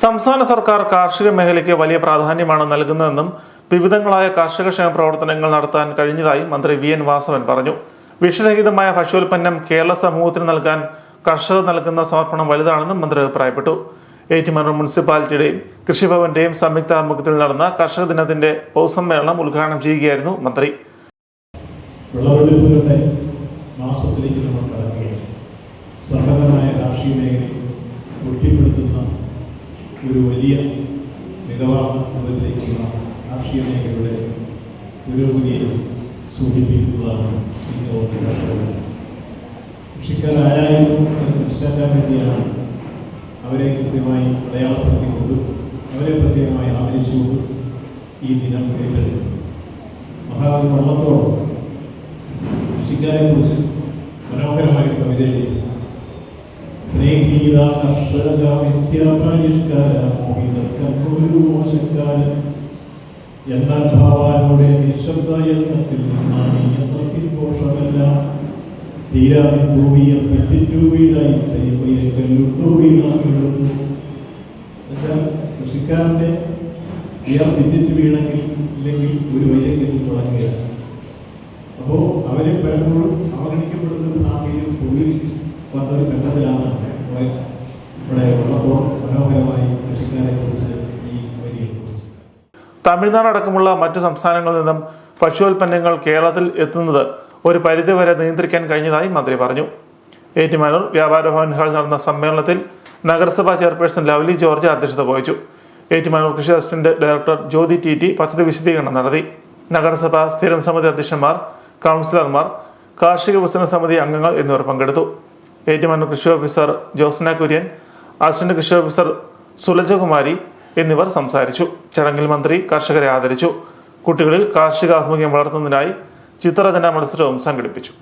സംസ്ഥാന സർക്കാർ കാർഷിക മേഖലയ്ക്ക് വലിയ പ്രാധാന്യമാണ് നൽകുന്നതെന്നും വിവിധങ്ങളായ കാർഷിക ക്ഷേമ പ്രവർത്തനങ്ങൾ നടത്താൻ കഴിഞ്ഞതായി മന്ത്രി വി എൻ വാസവൻ പറഞ്ഞു. വിഷരഹിതമായ ഭക്ഷ്യോൽപ്പന്നം കേരള സമൂഹത്തിന് നൽകാൻ കർഷകർ നൽകുന്ന സമർപ്പണം വലുതാണെന്നും മന്ത്രി അഭിപ്രായപ്പെട്ടു. ഏറ്റുമാനൂർ മുനിസിപ്പാലിറ്റിയുടെയും കൃഷിഭവന്റെയും സംയുക്ത ആഭിമുഖ്യത്തിൽ നടന്ന കർഷക ദിനത്തിന്റെ പൊതുസമ്മേളനം ഉദ്ഘാടനം ചെയ്യുകയായിരുന്നു മന്ത്രി. ഒരു വലിയ മികവാർന്ന രൂപത്തിലേക്കുള്ള കാർഷിക മേഖലയുടെ പുരോഗതിയെ സൂചിപ്പിക്കുന്നതാണ് ഈ ഓർമ്മ കൃഷിക്കാരായാലും മനസ്സിലാക്കാൻ വേണ്ടിയാണ് അവരെ കൃത്യമായി അടയാളപ്പെടുത്തിക്കൊണ്ടും അവരെ പ്രത്യേകമായി ആദരിച്ചുകൊണ്ടും ഈ ദിനം ഏറ്റെടുക്കുന്നത് മഹാകവി വള്ളത്തോളം കൃഷിക്കാരെ കുറിച്ച് മനോഹരമായ കവിത എഴുതി സ്നേഹിത കർഷക വിദ്യാപരിഷ്കാര മോഹിതർക്കൊരു മോശക്കാരൻ എന്ന ഭാവാനോടെ നിശബ്ദ യത്നത്തിൽ നിന്നാണ് തീരാവിൻ ഭൂമിയെ കല്ലുട്ടു വീണാ വീഴുന്നു എന്നുവെച്ചാൽ കൃഷിക്കാരന്റെ ഇയാൾ തെറ്റിട്ട് വീണെങ്കിൽ ഇല്ലെങ്കിൽ ഒരു വയ്യെങ്കിൽ തുടങ്ങുകയാണ് അപ്പോൾ അവരെ പലപ്പോഴും അവഗണിക്കപ്പെടുന്ന ഒരു സാഹചര്യം വന്ന ഒരു ഘട്ടത്തിലാണ് ഇവിടെ ഇവിടെ ഉള്ളപ്പോൾ മനോഹരമായി കൃഷിക്കാരെ കുറിച്ച് ഈ വരിയെ കുറിച്ച് തമിഴ്നാട് അടക്കമുള്ള മറ്റ് സംസ്ഥാനങ്ങളിൽ നിന്നും ഭക്ഷ്യോൽപ്പന്നങ്ങൾ കേരളത്തിൽ എത്തുന്നത് ഒരു പരിധിവരെ നിയന്ത്രിക്കാൻ കഴിഞ്ഞതായി മന്ത്രി പറഞ്ഞു. ഏറ്റുമാനൂർ വ്യാപാര ഭവൻ ഹാളിൽ നടന്ന സമ്മേളനത്തിൽ നഗരസഭാ ചെയർപേഴ്സൺ ലവ്ലി ജോർജ് അധ്യക്ഷത വഹിച്ചു. ഏറ്റുമാനൂർ കൃഷി assistant director Jyothi T T പദ്ധതി വിശദീകരണം നടത്തി. നഗരസഭ സ്ഥിരം സമിതി അധ്യക്ഷന്മാർ കൗൺസിലർമാർ കാർഷിക വികസന സമിതി അംഗങ്ങൾ എന്നിവർ പങ്കെടുത്തു. ഏറ്റുമാനൂർ കൃഷി ഓഫീസർ ജോസ്ന കുര്യൻ അസിസ്റ്റന്റ് കൃഷി ഓഫീസർ സുലജകുമാരി എന്നിവർ സംസാരിച്ചു. ചടങ്ങിൽ മന്ത്രി കർഷകരെ ആദരിച്ചു. കുട്ടികളിൽ കാർഷികാഭിമുഖ്യം വളർത്തുന്നതിനായി ചിത്രരചനാ മത്സരവും സംഘടിപ്പിച്ചു.